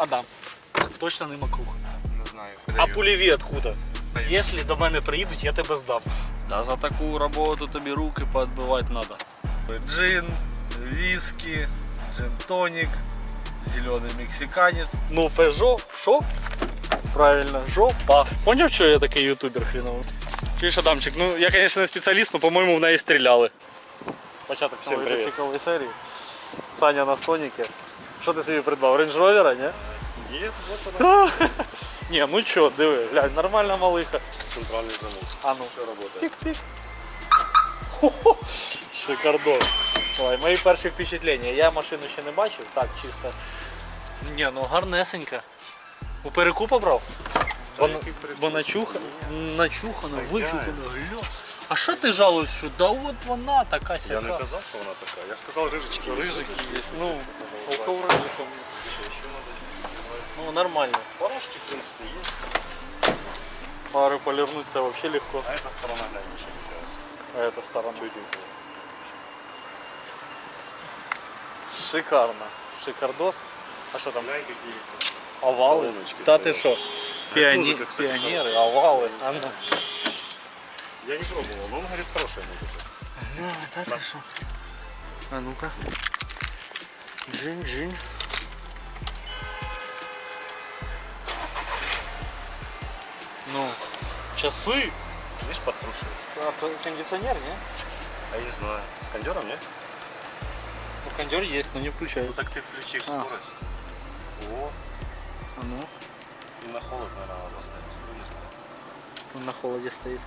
Адам. Точно не макуха. Не знаю. А пулеві откуда? Якщо до мене приїдуть, я тебе здам. Да за таку роботу тобі руки поотбивати треба. Джин, виски, джин-тоник, зеленый мексиканец. Ну, Peugeot, що? Правильно, жопа. Поняв, що я такий ютубер хреновий? Чуєш, Адамчик, ну я, звісно, не спеціаліст, але, по-моєму, в неї стріляли. Початок Всім нової привіт. циклової серії. Саня на стоніки. Що ти собі придбав? Range Rover, ні? Є, от вона. Ні, ну що, диви, глянь, нормальна малиха. Центральний замок. А ну. Все работает. Пік-пік. Хо-хо. Шикардос. Давай, мої перші впечатлення. Я машину ще не бачив, так, чисто. Ні, ну гарнесенька. У перекупа брав? Бо, на- який бо начуха, начухана, Хазяїн. вичухана, гля. А що ти жалуєшся, що да от вона така Я не казав, що вона така. Я сказав рижички. Рижики є. Ну, около рижиком. Ну, нормально. Порошки, в принципе, есть. Фары полирнуть це вообще легко. А эта сторона, глянь, еще такая. А эта сторона. Чудненькая. Шикарно. Шикардос. А що там? Глянь, какие эти. Овали? Колоночки Та ти стоять. що? Піоні... Музика, кстати, Піонери, овали. А ну. Я не пробовал, но он говорит, хорошая музыка. Ну, та ти що? А ну-ка. Джин-джин. Ну, часы. Видишь, подтрушил. А кондиционер, не? А я не знаю. С кондером, нет? Ну, кондер есть, но не Ну включается. так ты включишь А. скорость. О, А ну, и на холод, наверное, надо поставить. Ну, не знаю. он на холоде стоит.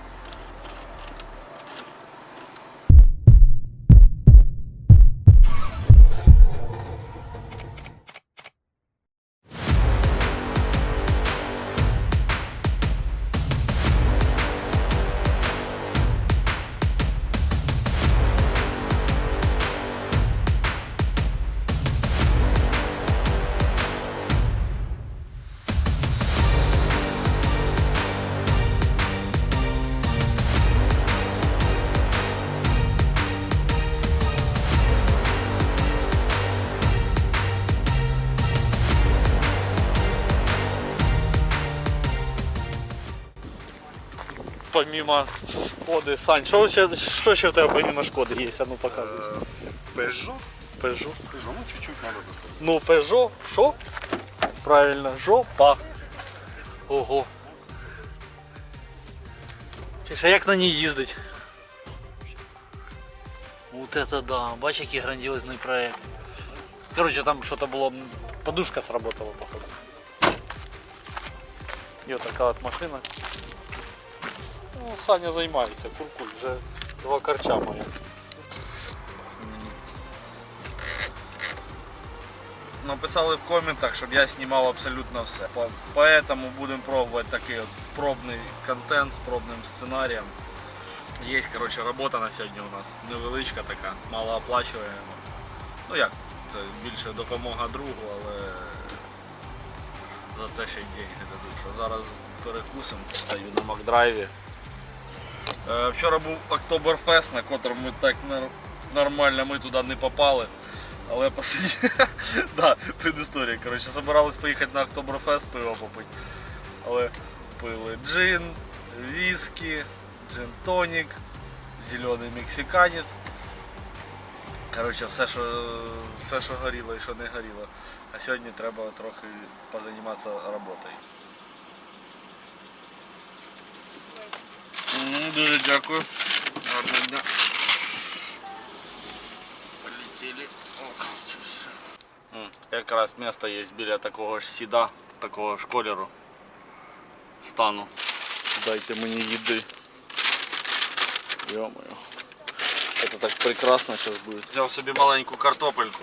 Помимо Шкоди, Сань, що ще, що ще в тебе помимо Шкоди є? А ну показуй. Э, Peugeot? Peugeot. Peugeot, ну чуть-чуть надо посадить. Ну, Peugeot, що? Правильно, жопа. Ого. Чуєш, а як на ній їздить? Вот это да, бач, який грандіозний проект. Короче, там что-то було, м, подушка сработала, походу. І така от машина. Ну, Саня займається, куркуль, вже два карча має. Написали в коментах, щоб я знімав абсолютно все. Поэтому будемо пробувати такий от пробний контент з пробним сценарієм. Є, коротше, робота на сьогодні у нас. Невеличка така, малооплачуємо. Ну як, це більше допомога другу, але за це ще й деньги дадуть. Що зараз перекусимо, стою на Макдрайві. Е, Вчора був Октоберфест, на котрому ми так нормально ми туди не попали. Але посиділи. да, предісторія. Коротше, собирались поїхати на Октоберфест пиво попити. Але пили джин, виски, джин-тонік, зелений мексиканець. Коротше, все, що, все, що горіло і що не горіло. А сьогодні треба трохи позайматися роботою. Дуже дякую. Гарного дня. Полетіли. О, щось. М, Якраз місто є біля такого ж сіда, такого ж кольору. Стану. Дайте мені їди. Йо-моє. Це так прекрасно зараз буде. Взяв собі маленьку картопельку.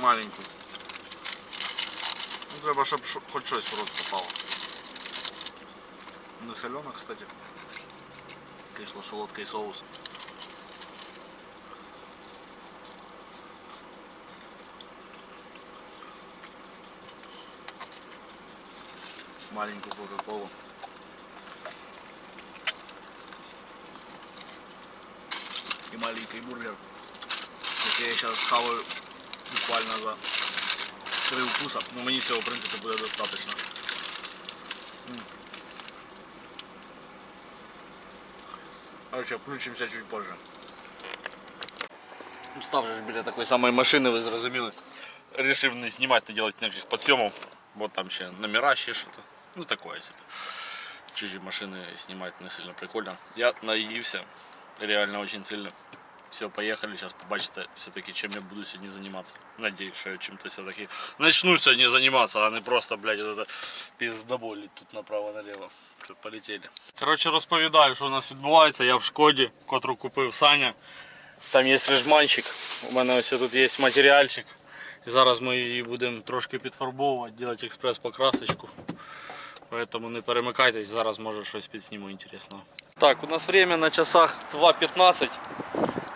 Маленьку. Ну, Треба, щоб шо- хоч щось в рот попало. Не солено, кстати. Кисло-солодкий соус. Маленькую кока-колу. И маленький бургер. який я сейчас хаваю буквально за три укуса. Ну мені цього в принципі буде достатньо. Короче, включимося чуть позже. Став же ж біля такої самої машини, ви зрозуміли. Рішив не знімати, не робити ніяких підсйомів. Бо там ще номера, ще щось. Ну такое себе. Чужі машини знімати не сильно прикольно. Я наївся. Реально очень сильно. Все, поехали, сейчас побачите все-таки, чем я буду сегодня заниматься. Надеюсь, что я чем-то все-таки начну сегодня заниматься, а не просто, блядь, вот это пиздоболить тут направо-налево. Все, полетели. Короче, розповідаю, що у нас відбувається. Я в Шкоді, котру купив Саня. Там є режманчик, у мене ось тут є матеріальчик. І зараз ми її будемо трошки підфарбовувати, робити експрес-покрасочку. Поэтому не перемикайтесь, зараз може щось підсніму інтересного. Так, у нас время на часах 2.15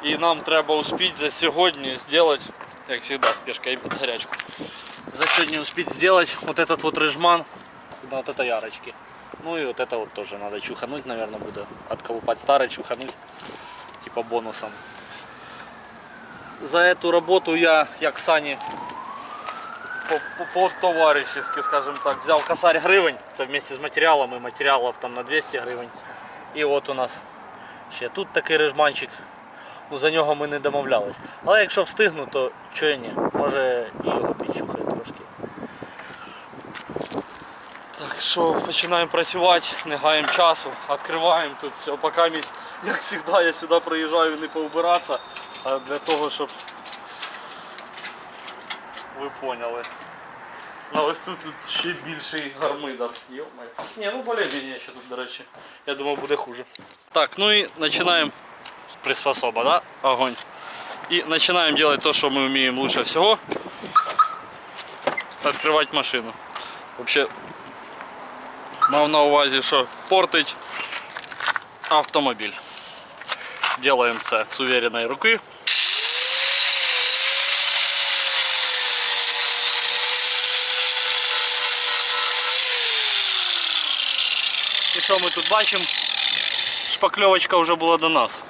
і нам треба успіти за сьогодні зробити, як завжди, спешка і під гарячку. За сьогодні успіти зробити вот этот вот режман, на вот это ярочки. Ну и вот это вот тоже надо чухануть, наверное, буду отколупать старый, чухануть, типа бонусом. За эту работу я, як Сані, по-товарищески, скажем так, взяв косарь гривень, це вместе з матеріалами, матеріалів там на 200 гривень. І от у нас ще тут такий режманчик. Ну, за нього ми не домовлялись. Але якщо встигну, то чого ні, може і його підчухаю трошки. Так що починаємо працювати, не гаємо часу, відкриваємо тут все, поки місць, як завжди, я сюди приїжджаю не поубиратися, а для того, щоб ви поняли. Ну ось тут, тут ще більший гармидер. Йо-моє. Ні, ну более-менее ще тут, до речі. Я думав буде хуже. Так, ну і починаємо приспособа, да? Огонь. І починаємо робити те, що ми вміємо лучше всього. Відкривати машину. Вообще, мав на увазі, що портить автомобіль. Делаємо це з увереної руки. І що ми тут бачимо? Шпакльовочка вже була до нас.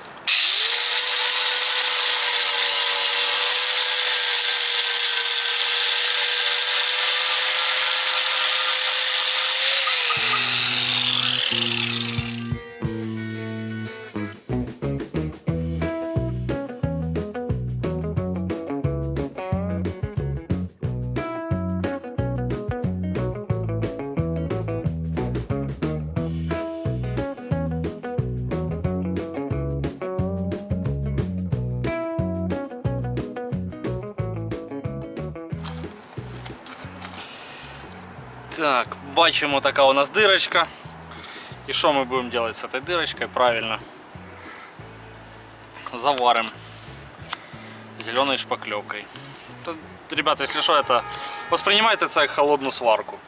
Так, бачимо така у нас дирочка. І що ми будемо робити з цією дирочкою? Правильно. Заварим зеленой шпаклевкой. Та, ребята, если что, это воспринимайте це як холодну сварку.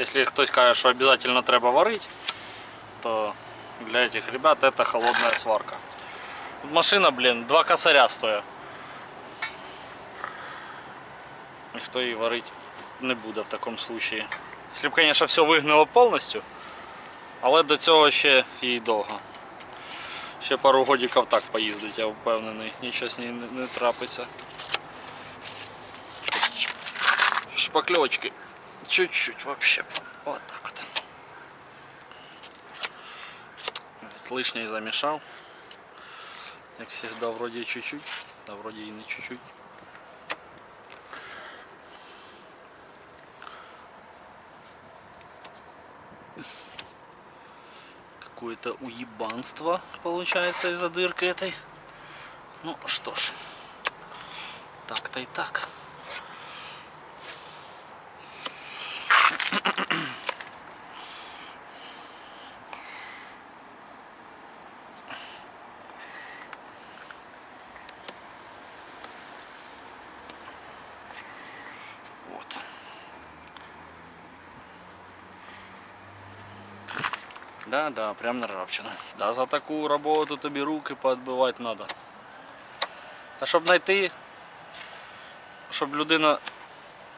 Если хтось каже, що обязательно треба варити, то для этих ребят это холодная сварка. Машина, блин, два косаря стоїть. Ніхто її варити не буде в такому случаї. Якщо б, звісно, все вигнило повністю, але до цього ще і довго. Ще пару годиків так поїздить, я впевнений, нічого з нею не, трапиться. Шпакльовочки чуть-чуть вообще. Вот так вот. Лишній замішав. Як завжди, вроді чуть-чуть, да вроді і не чуть-чуть. Какое-то уебанство получается из-за дырки этой. Ну что ж, так-то и так. Вот. Да, да, прям на ржавчину. Да, за таку роботу тобі руки поотбивати треба. А щоб знайти, щоб людина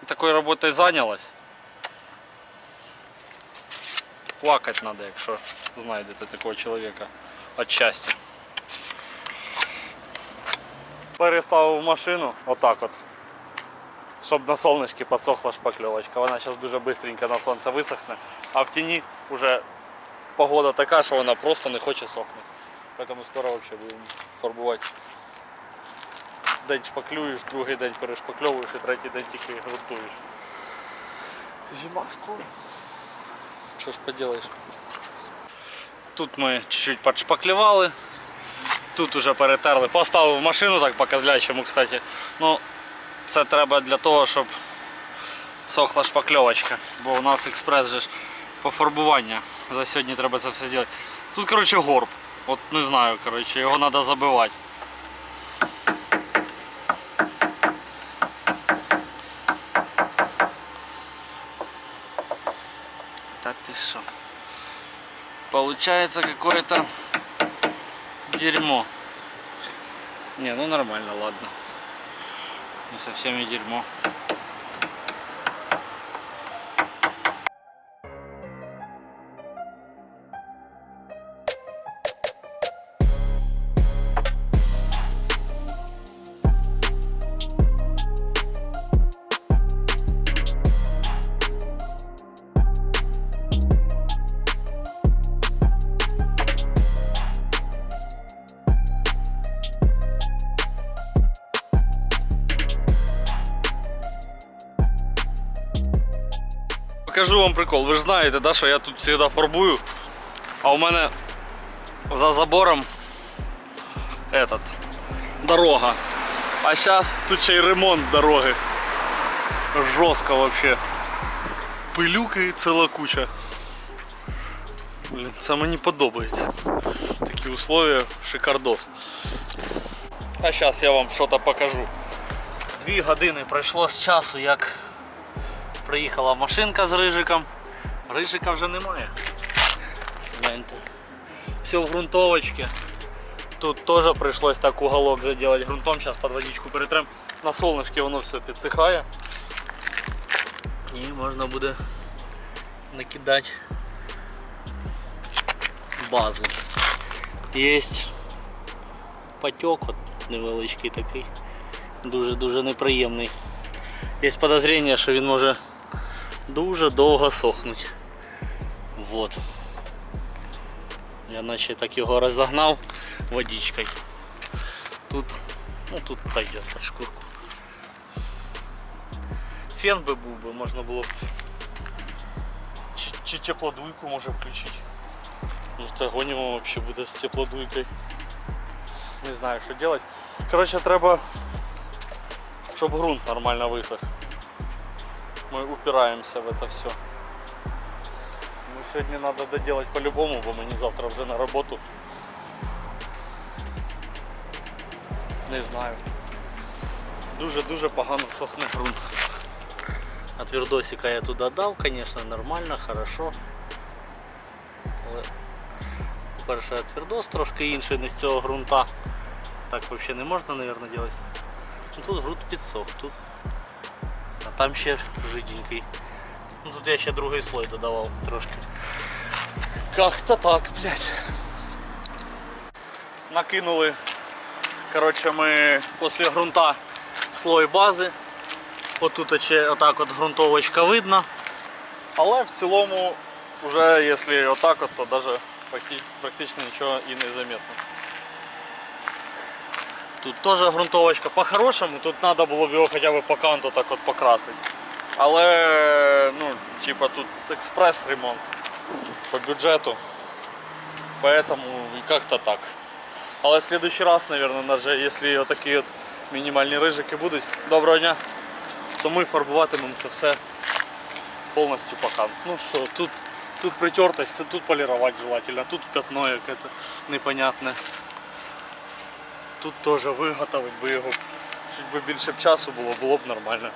такою роботою зайнялась, плакати треба, якщо знайдете такого чоловіка від щастя. Переставив машину, отак от. щоб на сонечки підсохла шпакльовочка. Вона зараз дуже швидко на сонце висохне, а в тіні вже погода така, що вона просто не хоче сохнути. Тому скоро взагалі будемо фарбувати. День шпаклюєш, другий день перешпакльовуєш і третій день тільки грунтуєш. Зима скоро. Що ж поділаєш? Тут ми чуть-чуть підшпаклювали. Тут уже перетерли. Поставив машину так по козлячому, кстати. Ну, це треба для того, щоб сохла шпакльовочка. Бо у нас експрес же ж пофарбування. За сьогодні треба це все зробити. Тут, коротше, горб. От не знаю, коротше, його треба забивати. Та ти що? Получается какое-то дерьмо. Не, ну нормально, ладно. Не совсем и дерьмо. Покажу вам прикол. Ви ж знаєте, да, що я тут завжди фарбую, а у мене за забором этот, дорога. А зараз тут ще й ремонт дороги. Жорстко вообще. Пилюки ціла куча. Блін, це мені подобається. Такі условия шикардос. А зараз я вам щось покажу. Дві години пройшло з часу, як Приїхала машинка з рижиком. Рижика вже немає. Гляньте. Все в грунтовочці. Тут теж прийшлось так уголок заділити грунтом. Зараз під водичку перетрем. На солнышке воно все підсихає. І можна буде накидати базу. Є потек от невеличкий такий. Дуже-дуже неприємний. Є подозріння, що він може дуже довго сохнуть. Вот. Я наче так його розогнав водичкою. Тут, ну тут пойдет под шкурку. Фен би був би, можна було б чи, чи теплодуйку може включити. Ну в загоні взагалі буде з теплодуйкою. Не знаю що робити. Коротше треба, щоб ґрунт нормально висох. мы упираемся в это все. Ну, сегодня надо доделать по-любому, бо мені завтра вже на роботу. Не знаю. Дуже-дуже погано сохне ґрунт. А твердосика я туди дав, звісно, нормально, хорошо. Але перше твердос трошки інший не з цього ґрунта. Так взагалі не можна, мабуть, робити. Ну, Тут ґрунт підсох, тут а там ще жиденький. Ну тут я ще другий слой додавав трошки. Как-то так, блядь. Накинули. Коротше, ми після ґрунта слой бази. Отут ще отак от ґрунтовочка видно. Але в цілому, вже якщо отак от, то даже практично нічого і не заметно. Тут теж ґрунтовочка по-хорошому, тут треба було б його хоча б по канту так от покрасити. Але ну, типа тут експрес ремонт по бюджету. Поэтому і как-то так. Але в следующий раз, наверное, даже якщо отакі от мінімальні рижики будуть, доброго дня, то ми фарбуватимемо це все повністю по канту. Ну що, тут, тут притертость, це тут полірувати желательно, тут пятно яке непонятне Тут теж виготовити би його чуть би більше б часу було, було б нормально.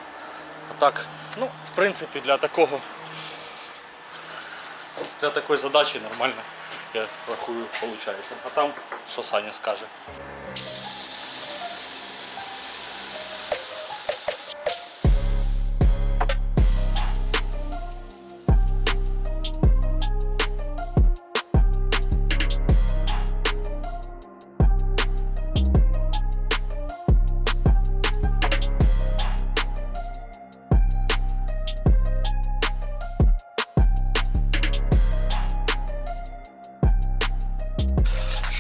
А так, ну, в принципі, для такого для такої задачі нормально, я рахую, виходить. А там, що Саня скаже.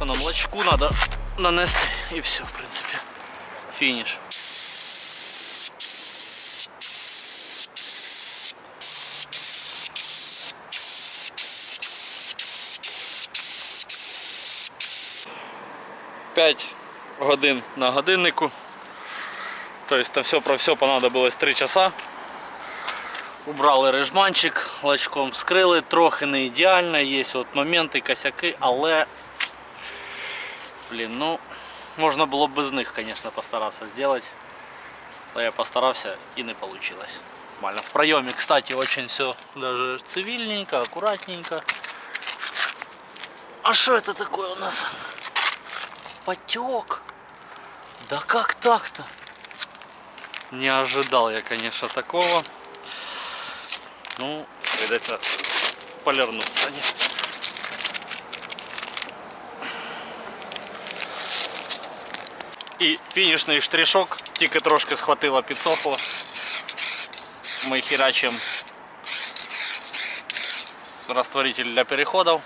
Нам лачку треба нанести і все, в принципі. Фініш. П'ять годин на годиннику. Тобто на все про все понадобилось 3 часа. Убрали режманчик, лачком вскрили, трохи не ідеально, є от моменти, косяки, але блін, ну можна було б без них, звісно, постаратися зробити. Але я постарався і не вийшло. Нормально. В проеме, кстати, очень все даже цивильненько, аккуратненько. А что это такое у нас? Потек. Да как так-то? Не ожидал я, конечно, такого. Ну, придется полирнуться. Не? І фінішний штришок, тільки трошки схватило, підсохло. Ми херачим растворитель для переходів,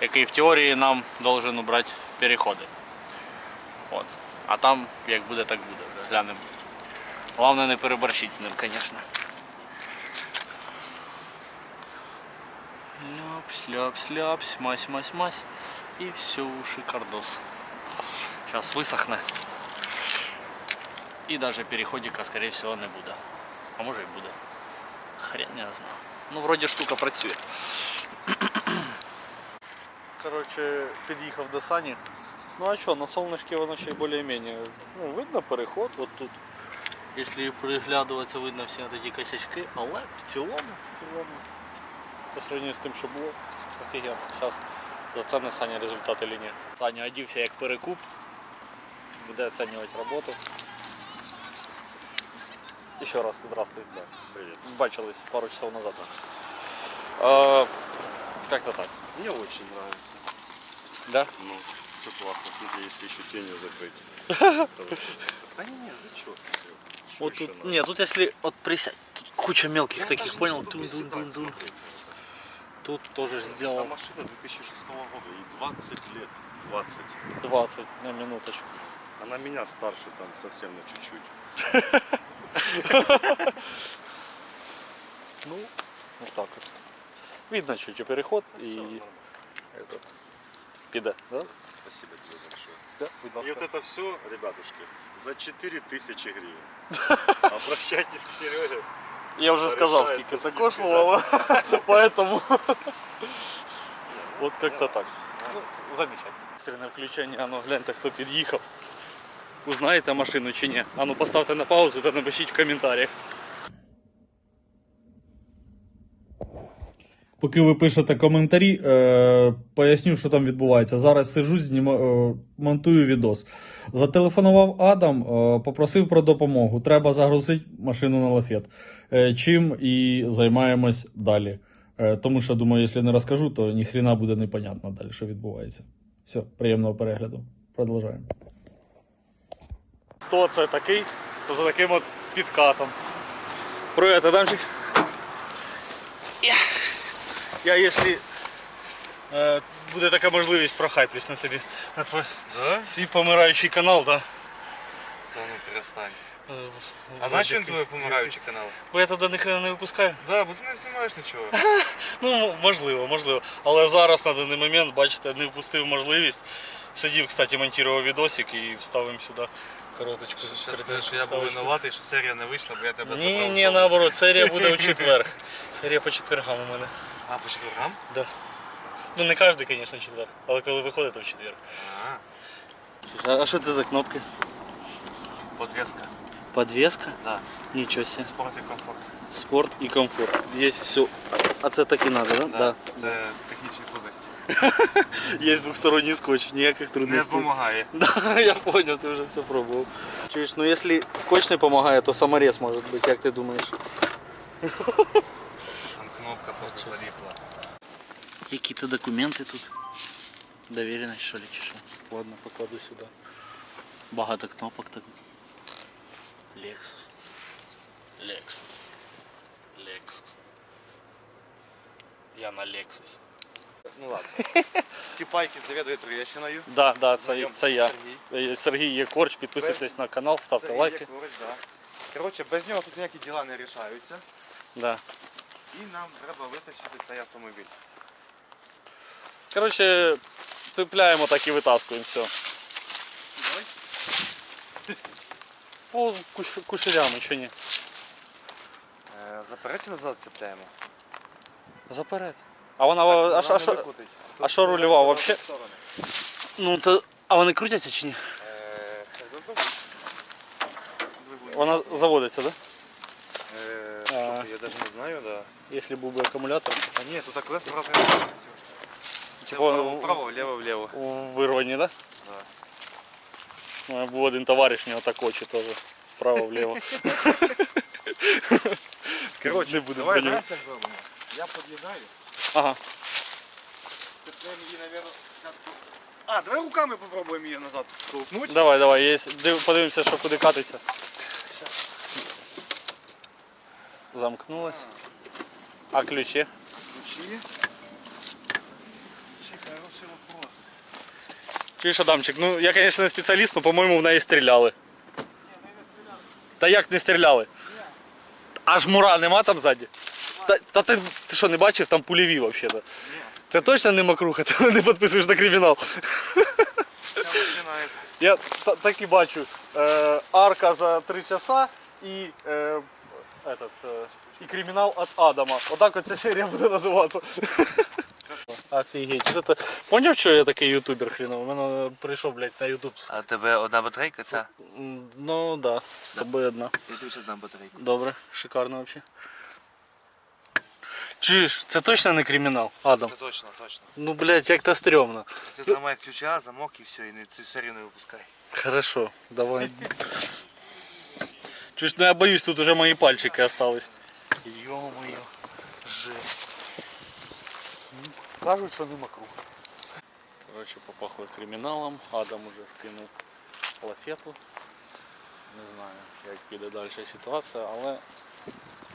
який в теорії нам должен убрати переходи. От. А там як буде, так буде. Вже Глянемо. Головне не переборщити з ним, звісно. Ляпс, ляпс, ляпс, мась, мась, мась. І все, шикардос. Сейчас высохне. І даже переходика, скорее всего, не буде. А може і буде. Хрен не знаю. Ну, вроді штука працює. Коротше, під'їхав до Сані. Ну а що, на солнышке воно ще більш-менш. Ну, видно переход, от тут. Якщо приглядуватися, видно всі ці косячки, але в цілому, в цілому, по сравнению з тим, що було, офігенно. Зараз зацене Саня результат чи ні. Саня одівся як перекуп, буде оцінювати роботу. Еще раз здравствуй. Да, привет. Бачились пару часов назад. А, как-то так. Мне очень нравится. Да? Ну, все классно. Смотри, если еще тенью закрыть. Да не, зачем? Вот тут, нет, тут если вот присядь, тут куча мелких таких, понял? Тут тоже сделал машина 2006 года, ей 20 лет. 20. 20 на минуточку. Она меня старше там совсем на чуть-чуть. Ну, вот так вот. Видно чуть переход и этот пида, да? Спасибо тебе большое. Да, будь И вот это все, ребятушки, за 4000 гривен. Обращайтесь к Сереге. Я уже сказал, сколько это коштовало, поэтому вот как-то так. Ну, замечательно. Экстренное включение, оно гляньте, хто під'їхав. Узнаєте машину чи ні? А ну поставте на паузу та напишіть в коментарях. Поки ви пишете коментарі, е, поясню, що там відбувається. Зараз сижу, зніма, е, монтую відос. Зателефонував Адам, е, попросив про допомогу. Треба загрузити машину на лафет. Е, чим і займаємось далі. Е, тому що, думаю, якщо не розкажу, то ніхрена буде непонятно далі, що відбувається. Все, приємного перегляду. Продовжуємо. Хто це такий? То за таким от підкатом. Привіт, Адамчик. Я, якщо е, буде така можливість, прохайплюсь на тобі. На твій Да? свій помираючий канал, да. Та ну перестань. Е, А в- знаєш, в- він твій помираючий канал? Бо я туди ніхрена не випускаю. Да, бо ти не знімаєш нічого. Ну, м- можливо, можливо. Але зараз на даний момент, бачите, не впустив можливість. Сидів, кстати, монтував відосик і вставимо сюди короточку. Зараз коротку скажеш, що я був вставочку. винуватий, що серія не вийшла, бо я тебе Ні, забрав. ні, з дому. наоборот, серія буде у четвер. Серія по четвергам у мене. А, по четвергам? Да. Ну не кожен, звісно, четвер, але коли виходить, то в четвер. А, А що це за кнопки? подвеска. Подвеска? Да. Нічого себе. Спорт і комфорт. Спорт і комфорт. Є все. А це так і треба, да? Да. Це технічні трудності. Є двосторонній скотч, ніяких Не трудностей. допомагає. Да, я понял, ты уже все пробовал. Чуешь, ну если скотч не помогает, то саморез может быть, как ты думаешь? Там кнопка просто заліпла. Какие-то документы тут. Доверенность, что ли, чи що? Ладно, покладу сюда. Багато кнопок так. Lexus. Lexus. Lexus. Я на Lexus. Ну ладно. Ті пайки завідує Троєщиною. Да, да, це, це я. Сергій. Е, Сергій Єкорч, підписуйтесь на канал, ставте Сергій лайки. Якович, да. Коротше, без нього тут ніякі діла не рішаються. Да. І нам треба витащити цей автомобіль. Коротше, цепляємо так і витаскуємо все. О, куш, кушерями, чи ні? Е, Заперед чи назад цепляємо? Заперед. А вона, а, що- а, що- а що рульова вообще? Ну, то, а вони крутяться чи ні? Е, Вона заводиться, да? Е, А. слухай, Я навіть не знаю, да. Якщо був би акумулятор. А ні, тут так разом разом. Типа Типу, вправо, вліво, вліво. у вирвані, да? Да. У мене був один товариш, у нього так очі теж. Вправо-вліво. Коротше, Не буду давай про нього. знаєш, як зробимо? Я під'їжджаю, Ага. цепляємо її, наверное, спочатку. А, давай руками попробуємо її назад толкнути. Давай, давай, є, див- подивимося, що куди катиться. Замкнулась. А ключі? Ключі. Ключі, хороший вопрос. Чуєш, Адамчик, ну я, звісно, не спеціаліст, але, по-моєму, в неї стріляли. Та як не стріляли? Аж мура нема там ззаді? Та, та ти, ти що, не бачив, там пульові взагалі. Це точно не макруха, ти не підписуєш на кримінал. Я та- так і бачу. Е, арка за 3 часа і, е, этот, е, і кримінал від Адама. Отак оця серія буде називатися. Офігеть. Це? Поняв, що я такий ютубер хріновий? У мене прийшов, блядь, на ютуб. А тебе одна батарейка ця? М, Ну да, з собою одна. Я тобі зараз дам батарейку. Добре, шикарно взагалі. Чуєш, це точно не кримінал, Адам? Це точно, точно. Ну, блядь, як то стрьомно. Ти зламай ключа, замок і все, і не, цю серію не випускай. Хорошо, давай. Чуєш, ну я боюсь, тут уже мої пальчики остались. Ё-моё, жесть. Ну, Кажуть, що не макрух. Коротше, попахує криміналом, Адам уже скинув лафету. Не знаю, як піде далі ситуація, але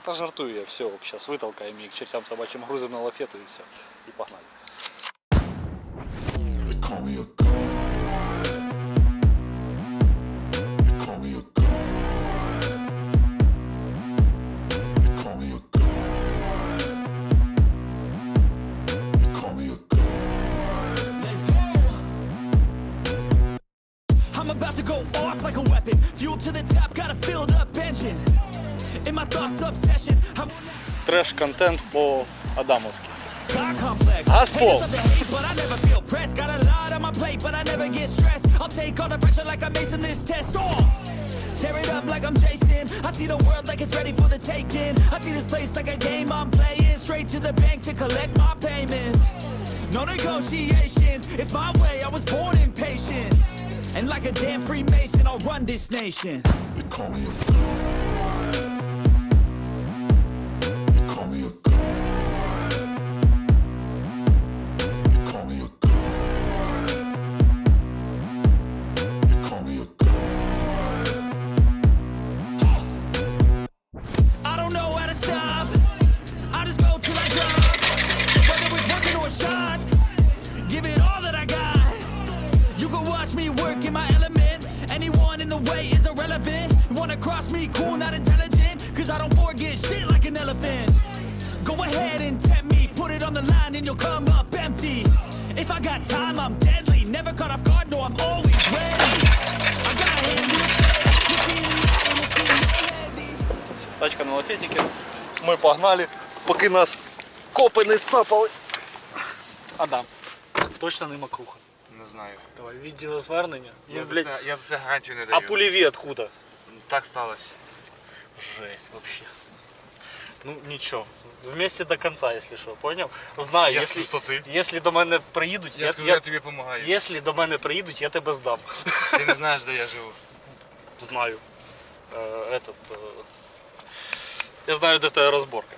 та жартую я, все, зараз витолкаємо їх к чертям собачим грузом на лафету і все. І погнали. Acing this test. Oh, tear it up like I'm Jason. I see the world like it's ready for the taking. I see this place like a game I'm playing. Straight to the bank to collect my payments. No negotiations, it's my way. I was born impatient. And like a damn Freemason, I'll run this nation. They call me a You wanna cross me, cool, not intelligent. Cause I don't forget shit like an elephant. Go ahead and tempt me, put it on the line and you'll come up empty. If I got time, I'm deadly. Never caught off guard, no, I'm always ready. I got a hand in the face. You feel the line, you see no hesitation. Тачка на лафетике. Ми погнали, поки нас копи не сцапали. Адам. Точно не макруха. Не знаю. Давай, відділ звернення. Ну, Я, за блядь. це, я за це гарантію не даю. А пулеві откуда? Так сталося. Жесть вообще. Ну нічого. Вместе до конца, якщо що, поняв? Знаю, Я якщо, скажу, що ти. якщо до мене приїдуть, Я, я, скажу, я, я тобі допомагаю. якщо до мене приїдуть, я тебе здам. Ти не знаєш, де я живу. Знаю. Е, этот, е, я знаю, де в тебе розборка.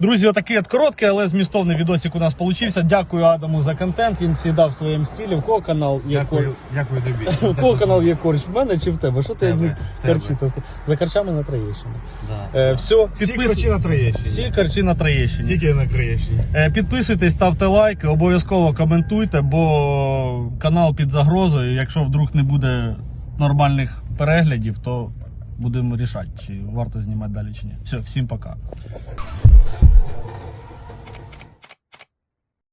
Друзі, отакий от короткий, але змістовний відосик у нас получився. Дякую Адаму за контент. Він завжди в своєму стилі. В кого канал є корч? дякую тобі. У кого канал є корч? В мене чи в тебе? Що ти тебе, одні в тебе. корчі? За корчами на Троєщині. Да. Е, все, Всі підпис... корчі на Троєщині. Всі корчі на Троєщині. Тільки на Троєщині. Е, Підписуйтесь, ставте лайки, обов'язково коментуйте, бо канал під загрозою. Якщо вдруг не буде нормальних переглядів, то будемо рішати, чи варто знімати далі чи ні. Все, всім пока.